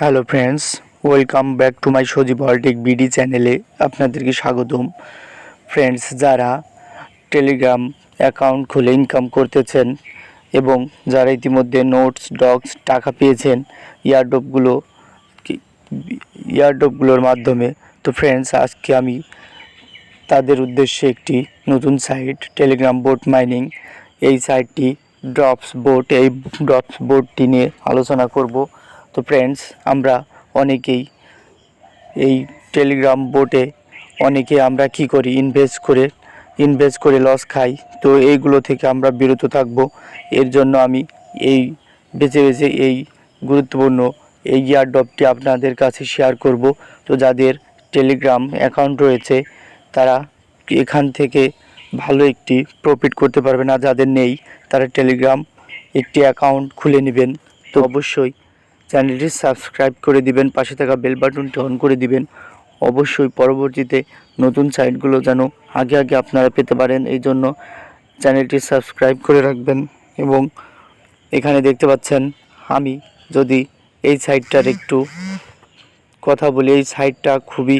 Hello friends welcome back to my Sajib হলটেক BD চ্যানেলে আপনাদেরকে স্বাগতম। ফ্রেন্ডস যারা টেলিগ্রাম অ্যাকাউন্ট খুলে ইনকাম করতেছেন এবং যারা ইতিমধ্যে নোটস ডগস টাকা পেয়েছেন ইয়ারডপগুলো ইয়ারডপগুলোর মাধ্যমে, তো ফ্রেন্ডস আজকে আমি তাদের উদ্দেশ্যে একটি নতুন সাইট টেলিগ্রাম বোট মাইনিং এই সাইটটি ড্রপস বোট এই ড্রপস বোটটি নিয়ে আলোচনা করব। তো ফ্রেন্ডস আমরা অনেকেই এই টেলিগ্রাম বোটে অনেকে আমরা কি করি ইনভেস্ট করে ইনভেস্ট করে লস খাই। তো এইগুলো থেকে আমরা বিরত থাকব। এর জন্য আমি এই বেছে বেছে এই গুরুত্বপূর্ণ এই ইয়ারডপটি আপনাদের কাছে শেয়ার করব। তো যাদের টেলিগ্রাম অ্যাকাউন্ট রয়েছে, তারা এখান থেকে ভালো একটি প্রফিট করতে পারবে না যাদের নেই, তারা টেলিগ্রাম একটি অ্যাকাউন্ট খুলে নেবেন। তো অবশ্যই চ্যানেলটি সাবস্ক্রাইব করে দিবেন, পাশে থাকা বেল বাটনটি অন করে দিবেন। অবশ্যই পরবর্তীতে নতুন সাইটগুলো যেন আগে আগে আপনারা পেতে পারেন, এই জন্য চ্যানেলটি সাবস্ক্রাইব করে রাখবেন। এবং এখানে দেখতে পাচ্ছেন, আমি যদি এই সাইটটার একটু কথা বলি, এই সাইটটা খুবই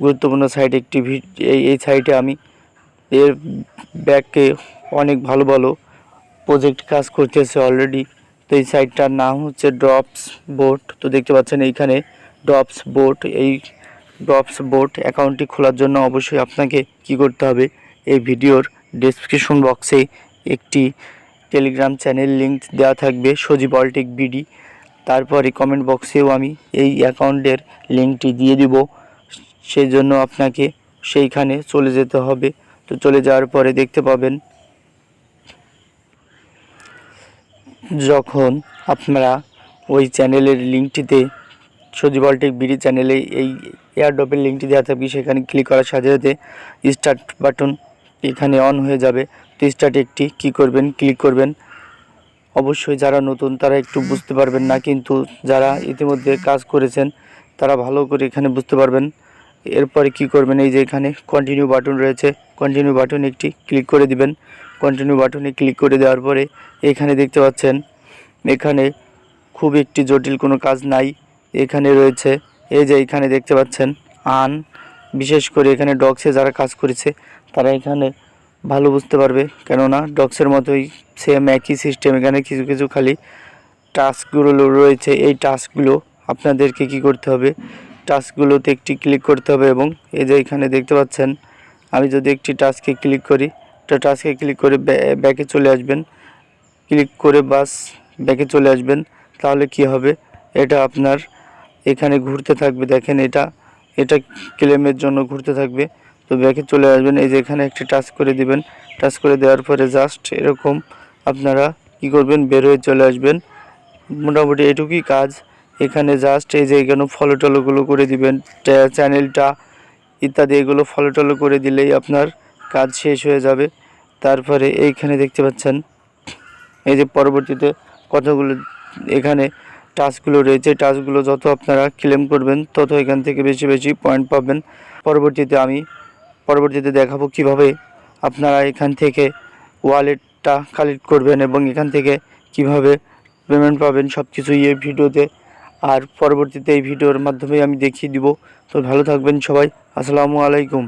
গুরুত্বপূর্ণ সাইট একটি এই এই সাইটে আমি এর ব্যাকে অনেক ভালো ভালো প্রজেক্ট কাজ করতেছে অলরেডি। তো এই সাইটটার নাম হচ্ছে ড্রপস বোট। তো দেখতে পাচ্ছেন এইখানে ড্রপস বোট, এই ড্রপস বোট অ্যাকাউন্টটি খোলার জন্য অবশ্যই আপনাকে কি করতে হবে, এই ভিডিওর ডেসক্রিপশন বক্সে একটি টেলিগ্রাম চ্যানেল লিংক দেওয়া থাকবে, সজীব অল্টেক বিডি তারপরে কমেন্ট বক্সেও আমি এই অ্যাকাউন্টের লিঙ্কটি দিয়ে দিব সেই জন্য আপনাকে সেইখানে চলে যেতে হবে। তো চলে যাওয়ার পরে দেখতে পাবেন যখন আপনারা ওই চ্যানেলের লিঙ্কটিতে সজীব অল্টেক বিডি চ্যানেলে এই এয়ারড্রপের লিঙ্কটি দেওয়া থাকবে, সেখানে ক্লিক করার সাথে সাথে স্টার্ট বাটন এখানে অন হয়ে যাবে। তো স্টার্ট একটি কী করবেন ক্লিক করবেন। অবশ্যই যারা নতুন, তারা একটু বুঝতে পারবেন না, কিন্তু যারা ইতিমধ্যে কাজ করেছেন, তারা ভালো করে এখানে বুঝতে পারবেন। এরপরে কি করবেন, এই যে এখানে কন্টিনিউ বাটন রয়েছে কন্টিনিউ বাটন একটি ক্লিক করে দিবেন। কন্টিনিউ বাটনে ক্লিক করে দেওয়ার পরে এখানে দেখতে পাচ্ছেন, এখানে খুব একটি জটিল কোনো কাজ নাই, এখানে রয়েছে, এই যে এখানে দেখতে পাচ্ছেন, আন, বিশেষ করে এখানে ডক্সে যারা কাজ করেছে, তারা এখানে ভালো বুঝতে পারবে, কেননা ডগসের মতোই সেম একই সিস্টেম এখানে কিছু কিছু খালি টাস্কগুলো রয়েছে, এই টাস্কগুলো আপনাদেরকে কি করতে হবে টাস্কগুলোতে একটি ক্লিক করতে হবে এবং এই যে এখানে দেখতে পাচ্ছেন, আমি যদি একটি টাস্কে ক্লিক করি একটা টাস্কে ক্লিক করে ব্যাকে চলে আসবেন। ক্লিক করে বাস ব্যাকে চলে আসবেন। তাহলে কি হবে? এটা আপনার এখানে ঘুরতে থাকবে। দেখেন এটা এটা ক্লেমের জন্য ঘুরতে থাকবে। তো ব্যাকে চলে আসবেন। এই যে এখানে একটি টাচ করে দিবেন। টাচ করে দেওয়ার পরে জাস্ট এরকম আপনারা কি করবেন? বের হয়ে চলে আসবেন। মোটামুটি এটুকুই কাজ। এখানে জাস্ট এই যে এখানে ফলো টলোগুলো করে দিবেন। চ্যানেলটা ইত্যাদি এগুলো ফলো টলো করে দিলেই আপনার কাজ শেষ হয়ে যাবে। তারপরে এইখানে দেখতে পাচ্ছেন, এই যে পরবর্তীতে কতগুলো এখানে টাস্কগুলো রয়েছে, টাস্কগুলো যত আপনারা ক্লেম করবেন, তত এখান থেকে বেশি বেশি পয়েন্ট পাবেন। পরবর্তীতে আমি, পরবর্তীতে দেখাবো কীভাবে আপনারা এখান থেকে ওয়ালেটটা কালেক্ট করবেন এবং এখান থেকে কীভাবে পেমেন্ট পাবেন সব কিছুই এই ভিডিওতে। আর পরবর্তীতে এই ভিডিওর মাধ্যমে আমি দেখিয়ে দিব। তো ভালো থাকবেন সবাই। আসসালামু আলাইকুম।